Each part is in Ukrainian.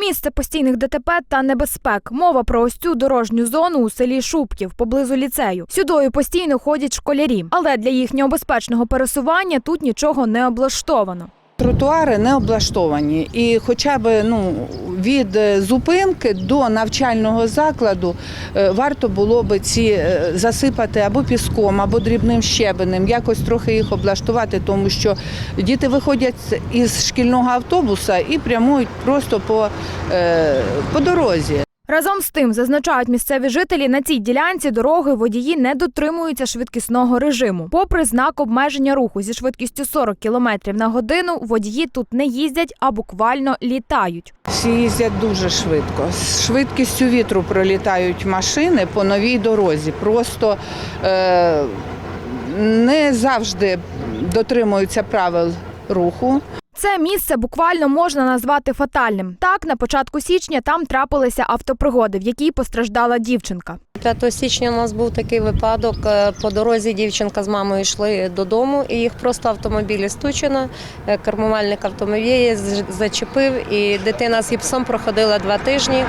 Місце постійних ДТП та небезпек. Мова про ось цю дорожню зону у селі Шубків поблизу ліцею. Сюдою постійно ходять школярі, але для їхнього безпечного пересування тут нічого не облаштовано. Тротуари не облаштовані, і хоча б ну від е, зупинки до навчального закладу е, варто було би ці е, засипати або піском, або дрібним щебенем, якось трохи їх облаштувати, тому що діти виходять із шкільного автобуса і прямують просто по, по дорозі. Разом з тим, зазначають місцеві жителі, на цій ділянці дороги водії не дотримуються швидкісного режиму. Попри знак обмеження руху зі швидкістю 40 км на годину, водії тут не їздять, а буквально літають. Всі їздять дуже швидко. З швидкістю вітру пролітають машини по новій дорозі. Просто е, не завжди дотримуються правил руху. Це місце буквально можна назвати фатальним. Так, на початку січня там трапилися автопригоди, в якій постраждала дівчинка. 5 січня у нас був такий випадок. Е, По дорозі дівчинка з мамою йшли додому, і їх просто автомобілі стучено. Е, Кермувальник автомобіля зачепив, і дитина з гіпсом проходила два тижні,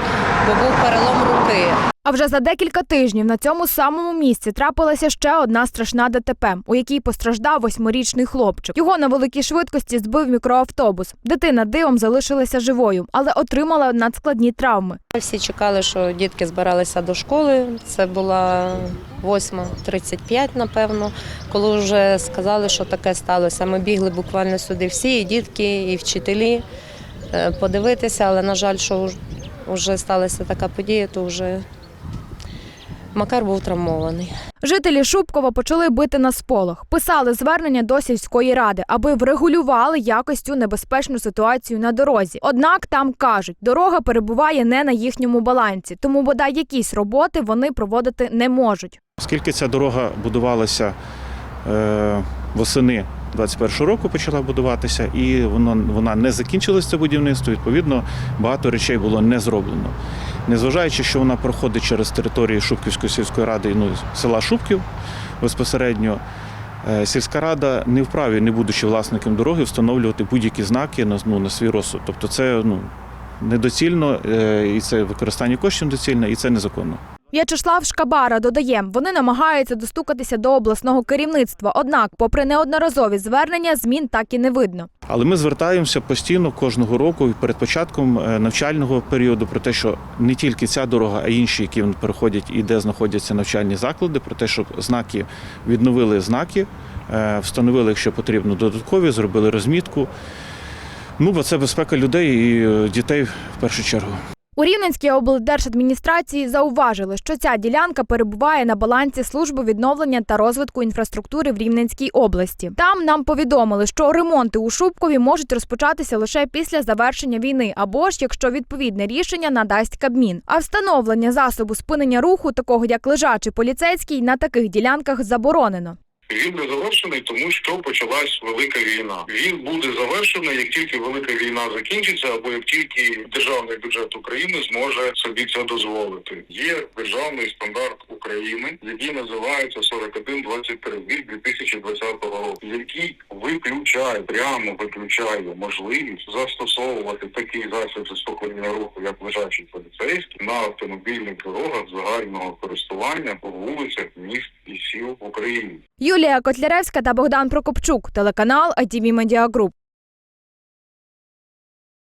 бо був перелом руки. А вже за декілька тижнів на цьому самому місці трапилася ще одна страшна ДТП, у якій постраждав восьмирічний хлопчик. Його на великій швидкості збив мікроавтобус. Дитина дивом залишилася живою, але отримала надскладні травми. Всі чекали, що дітки збиралися до школи. Це була 8.35, напевно, коли вже сказали, що таке сталося. Ми бігли буквально сюди всі, і дітки, і вчителі е, подивитися, але на жаль, що вже сталася така подія, то вже Макар був травмований. Жителі Шубкова почали бити на сполох. Писали звернення до сільської ради, аби врегулювали якось цю небезпечну ситуацію на дорозі. Однак там кажуть, дорога перебуває не на їхньому балансі, тому бодай якісь роботи вони проводити не можуть. Оскільки ця дорога будувалася е, восени 21 року, почала будуватися, і воно, вона не закінчилася це будівництво, відповідно, багато речей було не зроблено. Незважаючи, що вона проходить через територію Шубківської сільської ради, ну, села Шубків безпосередньо, е, сільська рада не вправі, не будучи власником дороги, встановлювати будь-які знаки на, ну, на свій розсуд. Тобто це ну, недоцільно, е, і це використання коштів недоцільно, і це незаконно. В'ячеслав Шкабара додає, вони намагаються достукатися до обласного керівництва. Однак, попри неодноразові звернення, змін так і не видно. Але ми звертаємося постійно кожного року перед початком е, навчального періоду про те, що не тільки ця дорога, а й інші, які переходять і де знаходяться навчальні заклади, про те, щоб знаки відновили знаки, е, встановили, якщо потрібно, додаткові, зробили розмітку. Ну, бо це безпека людей і е, дітей в першу чергу. У Рівненській облдержадміністрації зауважили, що ця ділянка перебуває на балансі служби відновлення та розвитку інфраструктури в Рівненській області. Там нам повідомили, що ремонти у Шубкові можуть розпочатися лише після завершення війни, або ж якщо відповідне рішення надасть Кабмін. А встановлення засобу спинення руху, такого як лежачий поліцейський, на таких ділянках заборонено. Він не завершений, тому що почалась велика війна. Він буде завершений, як тільки велика війна закінчиться, або як тільки державний бюджет України зможе собі це дозволити. Є державний стандарт України, який називається 4123 від 2020 року, який виключає прямо виключає можливість застосовувати такий засіб заспокоєння руху, як лежачий поліцейський, на автомобільних дорогах загального користування по вулицях міст і сіл Україні. Юлія Котляревська та Богдан Прокопчук, телеканал ITV Media.